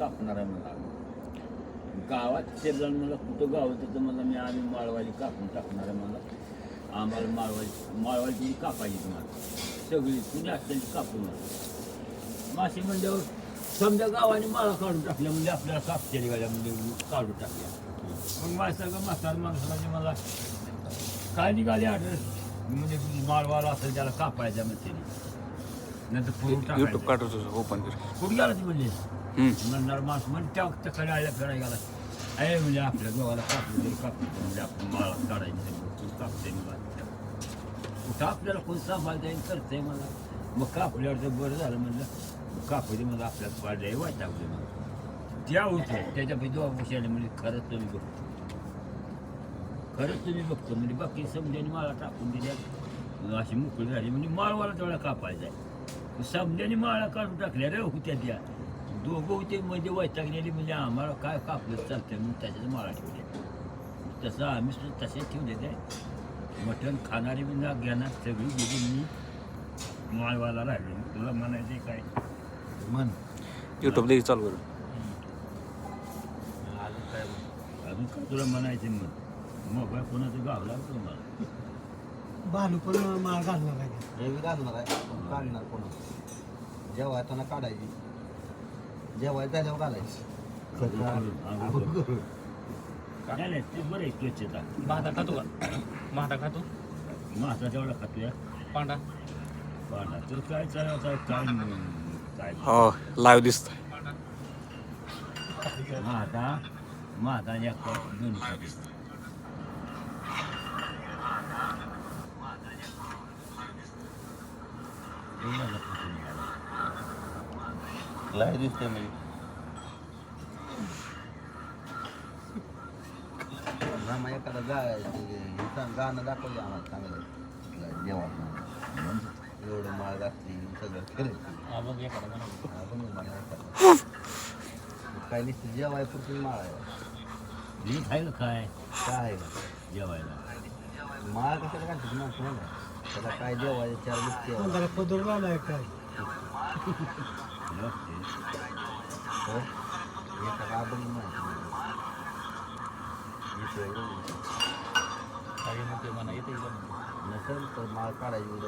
कापणार आहे मला. गावात शिरलं मला कुठं गाव तिथं मला मी आम्ही माळवाली कापून टाकणार आहे मला. आम्हाला माळवाली माळवाली कापायची तुम्हाला सगळी तुम्ही असल्याची कापून मासे म्हणजे समजा गावाने माळा काढून टाकल्या म्हणजे आपल्याला कापतेली गाड्या म्हणजे काढून टाकल्या. मग माणसाला म्हातार माणसाला मला काय निघाले आठ म्हणजे माळवाला असेल त्याला कापायचा म्हणते नंतर पुरून युट्यूब टाकायचं काढतो ओपन कर कुठं गेला ती म्हणजे? हम्म. म्हणणार माणूस म्हणजे त्या गेला. म्हणजे आपल्या गावाला कापलं तरी कापलं म्हणजे आपण माळा काढायची तरी कापते मला कुठं आपल्याला कोण सांभाळता येईल करतंय मला? मग कापल्यावर तर बरं झालं म्हणलं कापू दे मला आपल्याला पाडलंय मला त्या होतं त्याच्यापैकी आले म्हणजे खरंच तुम्ही बघतो. खरंच तुम्ही बघतो म्हणजे बाकी समजाने माळा टाकून दिल्या अशी मोकळी झाली म्हणजे माळवाला तेवढा कापायचा आहे. समजाने माळा काढून टाकल्या रे होत्या त्या. दोघं होते म्हणजे वैतागलेली म्हणजे आम्हाला काय कापलं चालतंय म्हणून त्याच्यात माळा ठेवल्या. तसं आम्ही सुद्धा तसे ठेवले ते मटण खाणारी म्हणजे घेणार सगळी गेली मी. माळवाला राहिले तुला म्हणायचे काय? म्हण. युट्यूब देखील चालू कर. अजून काय अजून काय तुला म्हणायचे म्हण? मोबाईल कोणाचं गावला तुम्हाला. भानू पण माळ घालणार आहे. घालणार आहे. पण काढणार कोण जेवायताना काढायची जेवायला झाल्यावर घालायची काय नाही ते बरं आहे स्वच्छता महादा खातो का महादा खातो माझा तेवढा खातोय पांडा पाहणार तर काय चालवता काय नाही, काय हो लाईव्ह दिसतंय माझा माझा एक दोन खाते दोनाला खाते निघाला. लाय दिसते मी. एखादा गा हे गाणं दाखवलं आम्हाला चांगलं. जेवण एवढं माळ सगळं. काय नुसतं जेवाय पुरती माळ आहे. मी खायला काय? काय? आहे जेवायला. माळ कशाला म्हणा त्याला काय जेवायचं चार झालाय काय? हो?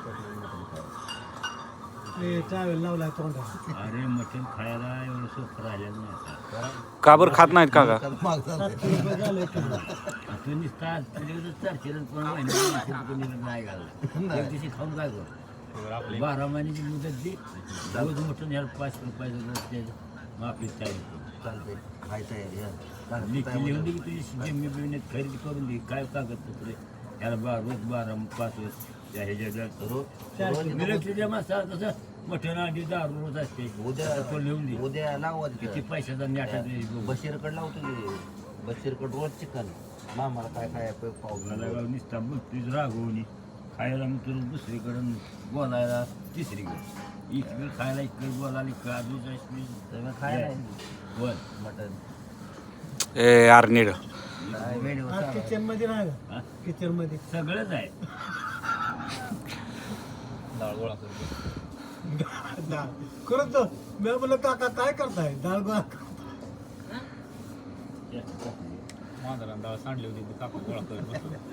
कसं मटण खायचं ते चावेल लावलाय तोंडाला अरे मटण खायला एवढं सोपं राहिलेलं नाही आता. का बरं खात नाहीत का का माग चालतंय. सातशे रुपये झाले किलो तू नुसता तुझ्याकडे चारशे पण महिन्यात कोणी नाही घालला एक दिवशी खाऊन काय कर बारा महिन्याची मुदत दे. रोज मटण ह्याला पाच रुपयाचं द्यायचं मग आपली तयारी खायचं आहे हे. लिखी चालतंय लिहून दे की तुझी जमी बिमीने खरेदी करून दे. काय कागदपत्रे ह्याला बा रोज बारा पाच वर्ष त्या ह्याच्या रोज रोज मिलिटरीच्या माणसाला तसं मटण आधी दारू रोज असते. उद्या तो लिहून दे. उद्या लावत किती पैशाचा न्याटा बशीरकड लावतो की? बशीरकड रोज चिकन. मामाला काय काय पाहू निसता तुझ रागवणी खायला मग तुला दुसरीकडं बोलायला तिसरीकडे. इकडे खायला इकडे बोलायला का दुसरी सगळं खायला बोल मटन ए आर्निड. किचनमध्ये नाही का? किचनमध्ये सगळंच आहे. डाळ गोळा करतो करतो मी म्हणलं काका काय करताय? डाळ गोळा महादाला डाळ सांडली होती ती कापून गोळा करत बसलो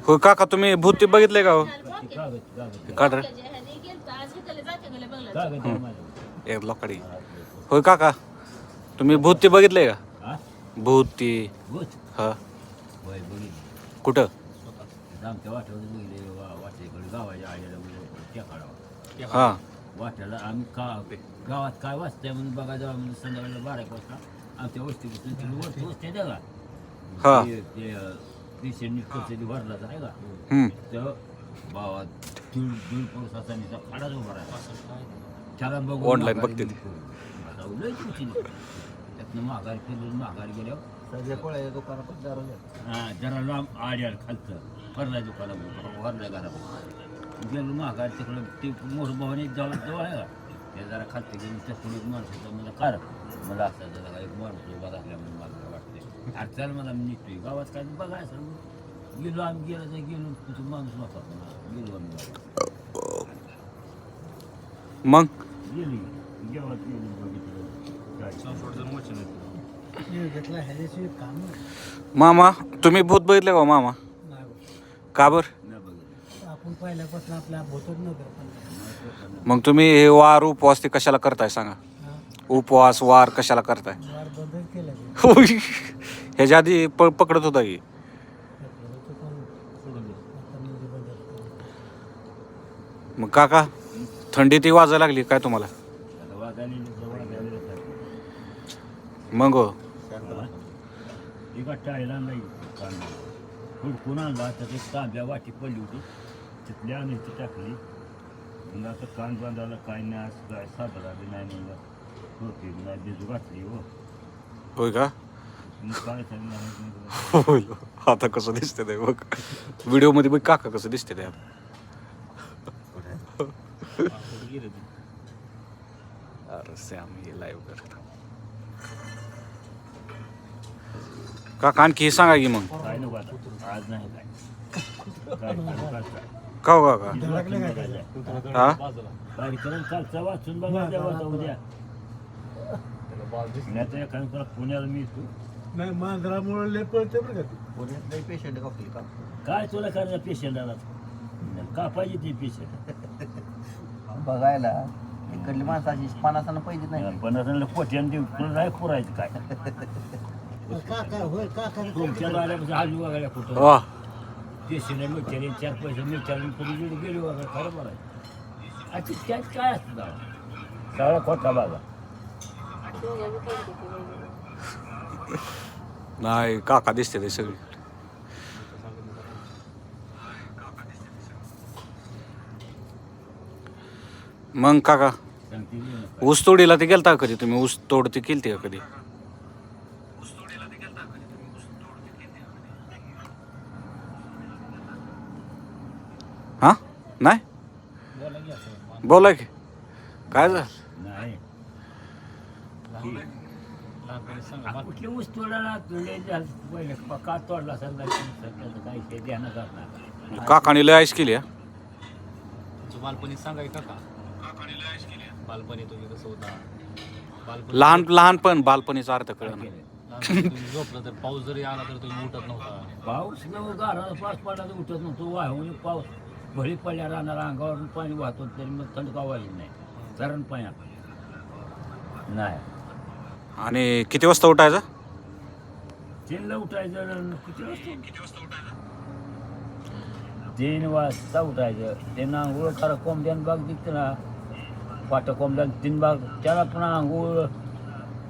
हो काका तुम्ही भूत बघितले का हो? काढ रे. एक लोकाडी. होय काका तुम्ही भूत बघितले का? हा? भूती. हा. कुठं? हा. वाट्याला आम्ही का गावात काय वाचतंय म्हणून बघा म्हणजे संध्याकाळी बारा एक वाजता आमच्या वस्ती द्या का हा. ते- ते भरला तर आहे का? हम्म. तर बाबा दीड दीड पुरुष असा नुसता खाडाच उभा राहिला. त्याला बघून Online माघारी बघते ती. गेली. लय तुमची त्यातनं माघारी फिरून माघारी गेल्यावर हा, जरा लांब आड्याला खालचं. भरला दुकानात भरल्या घरात गेलो माघारी तिकडं ते मोठं भवानी जवळ जवळ आहे का? ते जरा खालते गेली त्या पुढे एक मला कार. मला असं जरा एक माणूस उभा मला अरे चल मला मी निघतोय. गावात काय बघायचं मग गेलो आम्ही गेलो तर गेलो. तिथं माणूस नव्हता पुन्हा. गेलो आम्ही गावात. मग? गेली. जेव्हा गेलो बघितलं. काय वचन घेतला काम. मामा तुम्ही भूत बघितले का हो मामा? नाही. का बर? नाही बघितलं. आपण पहिल्यापासून आपल्या भूतच नव्हतं पण. मग तुम्ही हे वार उपवास ते कशाला करताय सांगा? हा, उपवास वार कशाला करताय? वार बंदच केला की. ह्याच्या आधी प पकडत होता की मग काका थंडी ती वाजायला लागली काय तुम्हाला आता वाजायला येईल, वाजायला येईल. मग हो. एका टाळीला नाही कांदा हुडकून आणला तर एक तांब्या वाटी पडली होती तिथली आणि ती टाकली मग आता कान बांधायला काय नाही असं काय साधरा बी नाही मग होती नाही बिजू घातली हो होय का होय आता कसं दिसते ते बघ व्हिडिओमध्ये बघ काका कसं दिसते ते आता अरे हे लाईव्ह कर काका आणखी हे सांगा की मग. काय नको आता आज नाही काय का हो काका? हा? कार्यक्रम कालचा वाचून बघा उद्या पुण्याला मी येतो. नाही मांजरामुळे लय पळते बरं का ते. लई पेशंट कापली का? काय तुला करायचं पेशंटाला का पाहिजे ते पेशंट बघायला. इकडली माणसं अशी पन्नासानं पाहिजे नाही. पण पोट्यान देऊ तुला नाही पुरायचं काय? काका होय काका. तुमच्या आल्यापासून हजू बघायला कुठं? वा. पेशंट मिळते चार पैसे मिळतात कधी गेले गेले वगैरे खरं बरं अच्छा त्यात काय असतं दावा? सगळा खोटा बाबा नाही काका दिसते ते सगळी. मग काका ऊस तोडीला ते गेलता कधी तुम्ही? ऊस तोड ते केलती का कधी? हा? नाही? बोला की. काय झालं? सांगा कुठली ऊस तोडायला तुले पहिले का तोडला त्याचं काही ते ध्यानात नाही काकाने लय आईस केली हा? तुमचं बालपणी सांगा की? काका बालपणी तुम्ही कसं होता? बालपणी लहान लहानपण बालपणीचा अर्थ कळलं लहानपणी तुम्ही झोपलं तर पाऊस जरी आला तर तुम्ही उठत नव्हता. पाऊस न गारा पाऊस पडला तर उठत नव्हतो. वाहून पाऊस भळी पडल्या राहणार अंगावरून पाणी वाहतो तरी मग थंड का वाजली नाही. कारण पाण्यात. नाही. आणि किती वाजता उठायचं? तीनला उठायचं किती वाजता? तीन वाजता उठायचं? त्यांना आंघोळ करा कोंबड्यान बाग दिसते ना. पाट कोंबड्यान तीन बाग त्याला पण आंघोळ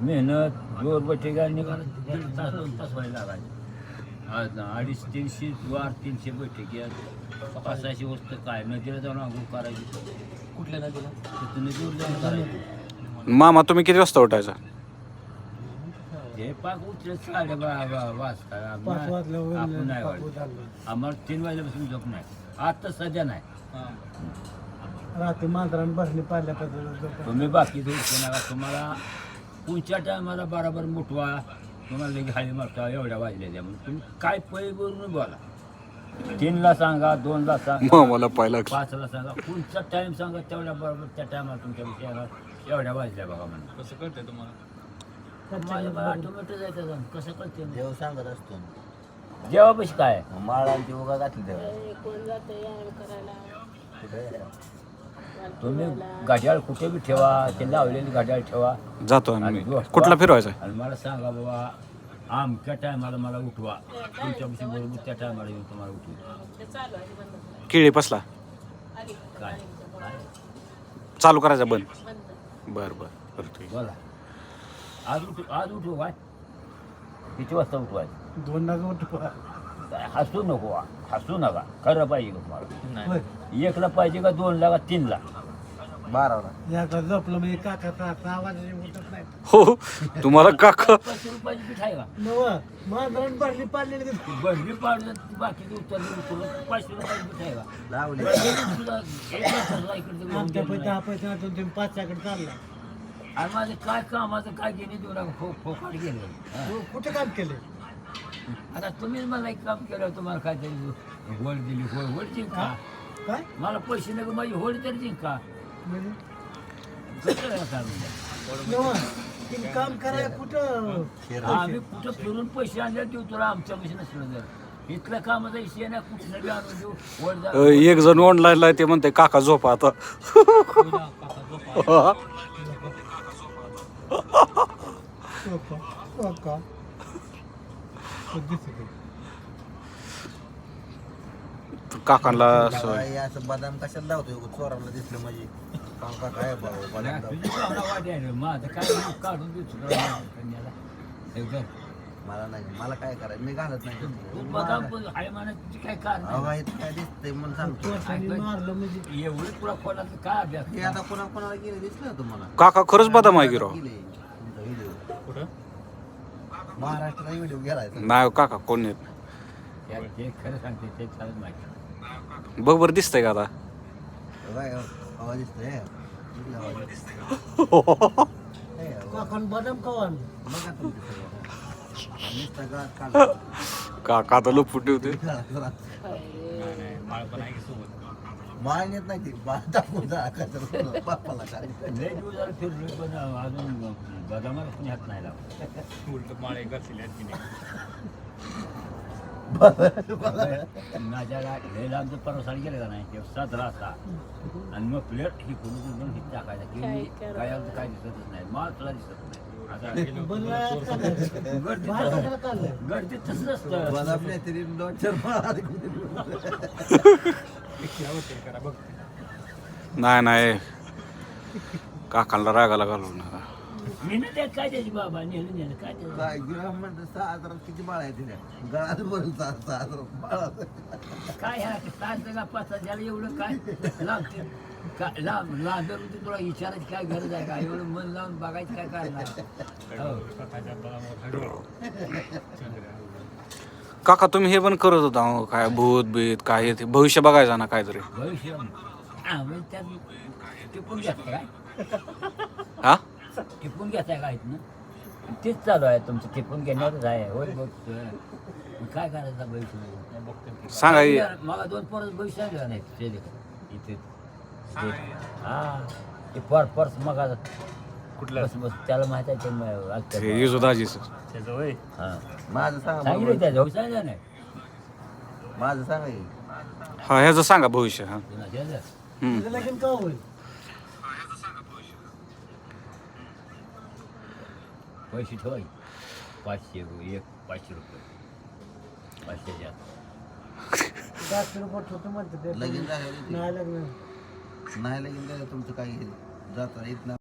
मेहनत जोर बैठे निघाला दीड तास दोन तास व्हायला लागायचे. अडीच तीनशे वार तीनशे बैठकी पाचशे वस्तू काय? नदीला जाऊन आंघोळ करायची. कुठल्या नदीला? तिथं नदीवर जाऊन करायची. मामा तुम्ही किती वाजता उठायचा? हे पाक उठले साडे वाजता. पाच आपण वाजल्यावर नाही पाक वाढलं. उचलला. आम्हाला तीन वाजल्यापासून झोप नाही. आता सध्या नाही. रात्री मांजरान भरणी पाडल्यापासून तुम्ही बाकी नका तुम्हाला पुढच्या टायमाला बरोबर मुठवा. तुम्हाला हाळी मारता एवढ्या वाजल्या त्या म्हणून तुम्ही काय पै करून बोला. तीनला सांगा दोनला सांगा. मामाला पाहिला. पाचला सांगा. पुढचा टाइम सांगा तेवढ्या बरोबर त्या टायमाला तुमच्या विषयाला एवढ्या वाजल्या बघा म्हणून कसं कळतंय तुम्हाला? ऑटोमॅटिक जायचं कसं कळते देव सांगत असतो. जेव्हा पैसे काय? माळांची उगा घातली देव कोण जातं व्यायाम करायला? कुठे? तुम्ही घड्याळ कुठे बी ठेवा ते लावलेली घड्याळ ठेवा. जातो आम्ही. कुठला फिरवायचा? आणि मला सांगा बाबा आमच्या टायमाला मला उठवा. तुमच्यापाशी बरोबर त्या टायमाला येऊन तुम्हाला उठवू. ते चालू आहे बंद करा. किळी पसला काय? चालू करायचा बंद. बर बर. करतो बोला. आज उठू आज उठू काय? किती वाजता उठवायचं दोन नाग उठवा हसू नको हा. हसू नका. खरं पाहिजे का तुम्हाला? नाही. एकला पाहिजे का दोनला का तीनला? बाराला. याचा झोपलं म्हणजे काकाचा असा आवाज उठत नाही. हो तुम्हाला काका पाचशे रुपयाची पीठ आहे का? नव मांजरान भरणी पाडलेली दिसते. बंडी पाडलं बाकी उचलली उचलून पाचशे रुपयाची पीठ आहे का? लावली. तुला एक लाखाला इकडे घेऊन आमच्या गेलो पण नाही. दहा पैशातून तुम्ही पाचच्याकडे चालला. आणि माझं काय कामाचं काय घेणे देऊ नका फो फोकाट गेलं. तू कुठे काम केले? आता तुम्हीच मला एक काम केलं तुम्हाला काहीतरी होळ दिली. होळ होळ जिंका काय? मला पैसे नको माझी होळ तरी जिंका म्हणजे? तुम्ही काम कुठं आम्ही कुठं फिरून पैसे आणले देऊ तुला आमच्या पैसे नसलं जर इथल्या कामाचा विषय नाही कुठं बी आणून देऊ एक जण ऑनलाईनला ते म्हणते काका झोपा आता. काकांना असं हे असं बदाम कशाला लावतोय उगाच चोराला दिसलं म्हणजे काम का काय भाऊ बदाम लावतो. माझं काय काढून देऊ तुला कन्याला एकदम मला नाही मला काय करायचं? मी घालत नाही. तू बदाम पण हाय म्हणत तुझी काय कारण अहो, नाही. इथं काय दिसतंय म्हणून सांगतो. मारलं म्हणजे एवढं तुला कोणाचं काय अभ्यास हे आता कोणा कोणाला गेले दिसलं तुम्हाला काका खरंच बदाम आहे की राव? गेले. तुमचा व्हिडिओ कुठं? महाराष्ट्राचा व्हिडिओ गेलाय नाही हो काका कोण नाही या- ते खरं सांगते ते चालत माहिती बघ बरं दिसतंय का आता? आवाज दिसतोय. कुठला आवाज? दिसतोय? हे, आवाज. काकान बदाम बघा. की माळ बदामाला कोणी हात. नाही लावला उलट माळे घातलेले आहेत की नाही परवासाला नाही ते आणि मग प्लेट ही कुणी कुठून टाकायचा की काय? काय दिसतच नाही. माल तुला दिसत नाही. गर्दीत तसंच असतं नाही तरी नाही. नाही काकांना रागाला घालवणार मी ना त्यात काय त्याची बाबा नेलं नेलं काय त्याचं काय गिराम म्हणतं सहा हजार किती बाळ आहे तिथे? गळात भरून सहा सहा हजार बाळ काय ह्या तास का पाच त्याला एवढं काय तुला विचारायची काय गरज आहे का? एवढं मन लावून बघायचं काय करणार? हो. काका तुम्ही हे पण करत होता हो, काय भूत बीत काय हे ते? भविष्य बघायचं ना काहीतरी. भविष्य? हा म्हणजे त्यात टिपून घेताय काय? हा? टिपून घेताय काय ना तेच चालू आहे तुमचं टिपून घेण्यावरच आहे होय बघ मग काय करायचं भविष्य बघते सांगा हे. मला दोन पोरं भविष्य आले नाही ते. इथे. हा ते पर पर्स मग कुठलं बस बस त्याला माहिती आहे ते म- आलतं. हे येजोदाजीचं त्याचं वय हा माझं सांगा सांगितलं बरोबर. त्याचं सांगितलं नाही माझं सांगा हे. हा ह्याचं सांगा भविष्य हा तुला द्यायचं? हम्म. तुझं लगीन का होईल पैसे ठेवाय पाचशे एक पाचशे रुपये. पाचशे द्या. जास्त रुपये ठेवतो म्हणते ते. लगीन झालं नाही लग्न नाही लगीन झालं तुमचं काही जाता येत ना